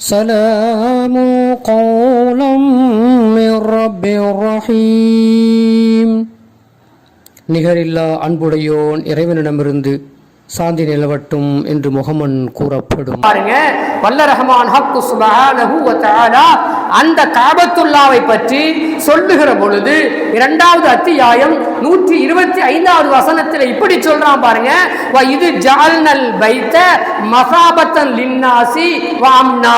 سلام قولا من رب رحيم நிகரில்லா அன்புடையோன் இறைவனிடமிருந்து சாந்தி நிலவட்டும் என்று முகமன் கூறப்படும். பாருங்க வல்ல ரஹ்மான் ஹக்கு சுபஹானஹு வ தஆலா அந்த காபத்துல்லாவை பற்றி சொல்லுகிற பொழுது இரண்டாவது அத்தியாயம் நூற்றி இருபத்தி ஐந்தாவது வசனத்தில் இப்படி சொல்றான் பாருங்க வ இது ஜால்னல் பைத்த மசாபத்தன் லின்னாசி வாம்னா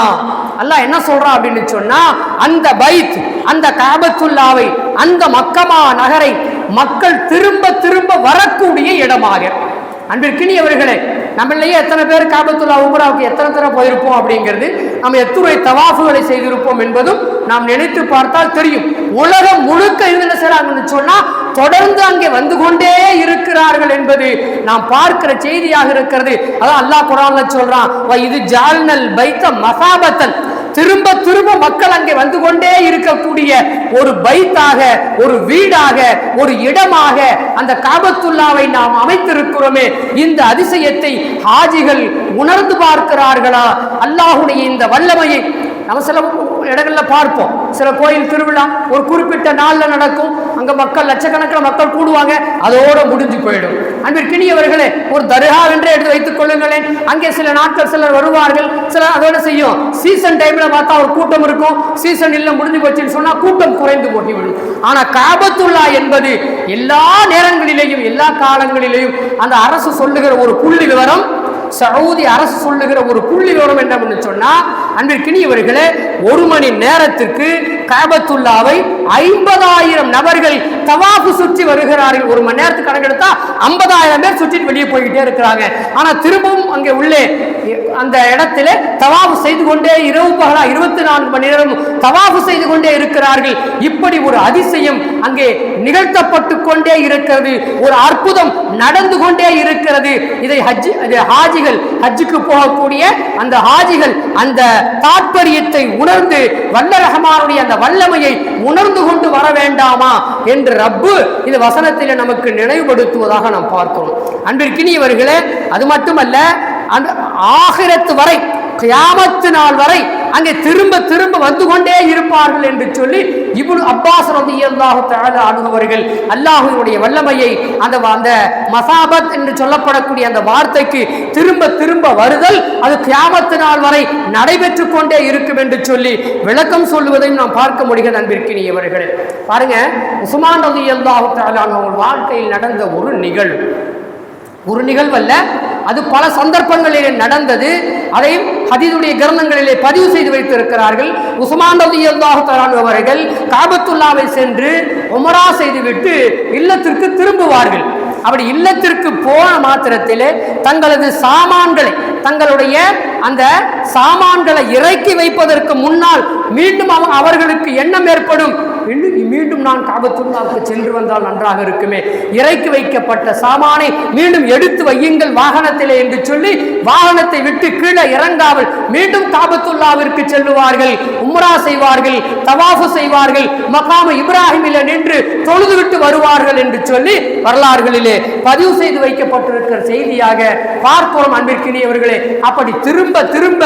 அல்லாஹ் என்ன சொல்றான் அப்படின்னு சொன்னா அந்த பைத் அந்த காபத்துல்லாவை அந்த மக்கமா நகரை மக்கள் திரும்ப திரும்ப வரக்கூடிய இடமாக. அன்பிற்கினியவர்களே நம்மளையே எத்தனை பேர் காபத்துல்லா உம்ராவுக்கு எத்தனை தடவை போயிருப்போம் அப்படிங்கிறது நம்ம எத்துறை தவாஃபுகளை செய்திருப்போம் என்பதும் நாம் நினைத்து பார்த்தால் தெரியும். உலகம் முழுக்க இருந்து என்ன சொன்னால் சொன்னா தொடர்ந்து அங்கே வந்து கொண்டே இருக்கிறார்கள் என்பது நாம் பார்க்கிற செய்தியாக இருக்கிறது. அதான் அல்லாஹ் குரான்ல சொல்றான் இது ஜால்னல் பைத்த மசாபத்தன். திரும்ப திரும்ப மக்கள் அங்கே வந்து கொண்டே இருக்கக்கூடிய ஒரு பைத்தாக ஒரு வீடாக ஒரு இடமாக அந்த காபத்துல்லாவை நாம் அமைத்திருக்கிறோமே. இந்த அதிசயத்தை ஹாஜிகள் உணர்ந்து பார்க்கிறார்களா? அல்லாஹுடைய இந்த வல்லமையை நம்ம சில இடங்களில் பார்ப்போம். சில கோயில் திருவிழா ஒரு குறிப்பிட்ட நாளில் நடக்கும். அங்கே மக்கள் லட்சக்கணக்கில் மக்கள் கூடுவாங்க. அதோடு முடிஞ்சு போயிடும். அன்பிற்கினியவர்களே ஒரு தர்கா என்று எடுத்து வைத்துக் கொள்ளுங்களேன். அங்கே சில நாட்கள் சிலர் வருவார்கள். சிலர் அதோட செய்யும். சீசன் டைமில் பார்த்தா ஒரு கூட்டம் இருக்கும். சீசன் இல்லை முடிஞ்சு போச்சுன்னு சொன்னால் கூட்டம் குறைந்து போட்டிவிடும். ஆனால் காபத்துல்லா என்பது எல்லா நேரங்களிலேயும் எல்லா காலங்களிலேயும் அந்த அரசு சொல்லுகிற ஒரு புள்ளி விவரம் சவுதி அரசு சொல்லுகிற ஒரு புள்ளி விவரம் என்ன சொன்னா அன்பிற்கினியவர்களே ஒரு மணி நேரத்திற்கு காபத்துல்லாவை ஐம்பதாயிரம் நபர்கள் தவாஃபு சுற்றி வருகிறார்கள். ஒரு மணி நேரத்துக்கு கணக்கெடுத்தா ஐம்பதாயிரம் பேர் சுற்றிட்டு வெளியே போய்கிட்டே இருக்கிறாங்க. ஆனா திரும்பவும் அங்கே உள்ளே அந்த இடத்துல தவாஃபு செய்து கொண்டே இரவு பகலா இருபத்தி நான்கு மணி நேரம் தவாஃபு செய்து கொண்டே இருக்கிறார்கள். இப்படி ஒரு அதிசயம் அங்கே நிகழ்த்தப்பட்டு கொண்டே இருக்கிறது. ஒரு அற்புதம் நடந்து கொண்டே இருக்கிறது. இதை ஹஜ் இது ஹாஜிகள் ஹஜ்ஜுக்கு போகக்கூடிய அந்த ஹாஜிகள் அந்த தாற்பயத்தை உணர்ந்து வல்ல ரஹமானுடைய அந்த வல்லமையை உணர்ந்து கொண்டு வர வேண்டாமா என்று ரப்பு இந்த வசனத்தில் நமக்கு நினைவுபடுத்துவதாக நாம் பார்க்கிறோம். அன்பிற்கினியவர்களே அது மட்டுமல்ல அந்த ஆகிரத்து வரை கியாமத்து நாள் வரை அங்கே திரும்ப திரும்ப வந்து கொண்டே இருப்பார்கள் என்று சொல்லி இப்னு அப்பாஸ் ரலியல்லாஹு தஆலா அணுகுவர்கள் அல்லாஹுடைய வல்லமையை அந்த அந்த மசாபத் என்று சொல்லப்படக்கூடிய அந்த வார்த்தைக்கு திரும்ப திரும்ப வருதல் அது கியாமத்து நாள் வரை நடைபெற்று கொண்டே இருக்கும் என்று சொல்லி விளக்கம் சொல்லுவதையும் நாம் பார்க்க முடிகிறது அன்பிற்கினியவர்களே. பாருங்க உசுமான் ரலியல்லாஹு அல்லாஹு அவங்க வாழ்க்கையில் நடந்த ஒரு நிகழ்வு. ஒரு நிகழ்வல்ல. அது பல சந்தர்ப்பங்களிலே நடந்தது. அதை ஹதீதுடைய கிரந்தங்களிலே பதிவு செய்து வைத்திருக்கிறார்கள். உஸ்மான் ரலியல்லாஹு தஆலா அவர்கள் காபத்துல்லாவை சென்று உமரா செய்துவிட்டு இல்லத்திற்கு திரும்புவார்கள். அப்படி இல்லத்திற்கு போன மாத்திரத்திலே தங்களது சாமான்களை தங்களுடைய அந்த சாமான்களை இறக்கி வைப்பதற்கு முன்னால் மீண்டும் அவர்களுக்கு எண்ணம் ஏற்படும். மீண்டும் நான் காபத்துள்ளாவுக்கு சென்று வந்தால் நன்றாக இருக்குமே. இறக்கி வைக்கப்பட்ட சாமானை மீண்டும் எடுத்து வையுங்கள் வாகனத்திலே என்று சொல்லி வாகனத்தை விட்டு கீழே இறங்காமல் மீண்டும் காபத்துள்ளாவிற்கு செல்லுவார்கள். உம்ரா செய்வார்கள் தவாஃபு செய்வார்கள் மகாம இப்ராஹிமில நின்று தொழுதுவிட்டு வருவார்கள் என்று சொல்லி வரலாறுகளிலே பதிவு செய்து வைக்கப்பட்டிருக்கிற செய்தியாக பார்க்கிறோம் அன்பிற்கினியவர்களே. அப்படி திரும்ப திரும்ப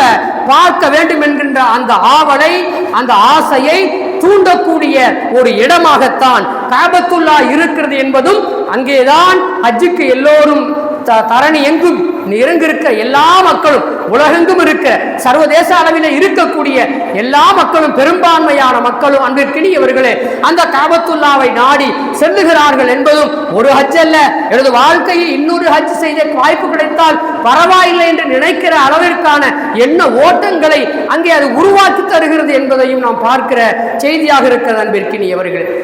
பார்க்க வேண்டும் என்கின்ற அந்த ஆவலை அந்த ஆசையை தூண்டக்கூடிய ஒரு இடமாகத்தான் காபத்துல்லா இருக்கிறது என்பதும் அங்கேதான் ஹஜ்ஜுக்கு எல்லோரும் த- தரணி எங்கும். இறங்கிருக்கிற எல்லா மக்களும் உலகெங்கும் இருக்க சர்வதேச அளவில் இருக்கக்கூடிய எல்லா மக்களும் பெரும்பான்மையான மக்களும் அன்பிற்கினியவர்களே அந்த காபத்துல்லாவை நாடி செல்லுகிறார்கள் என்பதும் ஒரு ஹஜ் அல்ல. எனது வாழ்க்கையில் இன்னொரு ஹஜ் செய்த வாய்ப்பு கிடைத்தால் பரவாயில்லை என்று நினைக்கிற அளவிற்கான என்ன ஓட்டங்களை அங்கே அது உருவாக்கி தருகிறது என்பதையும் நாம் பார்க்கிற செய்தியாக இருக்கிறது அன்பிற்கினியவர்களே.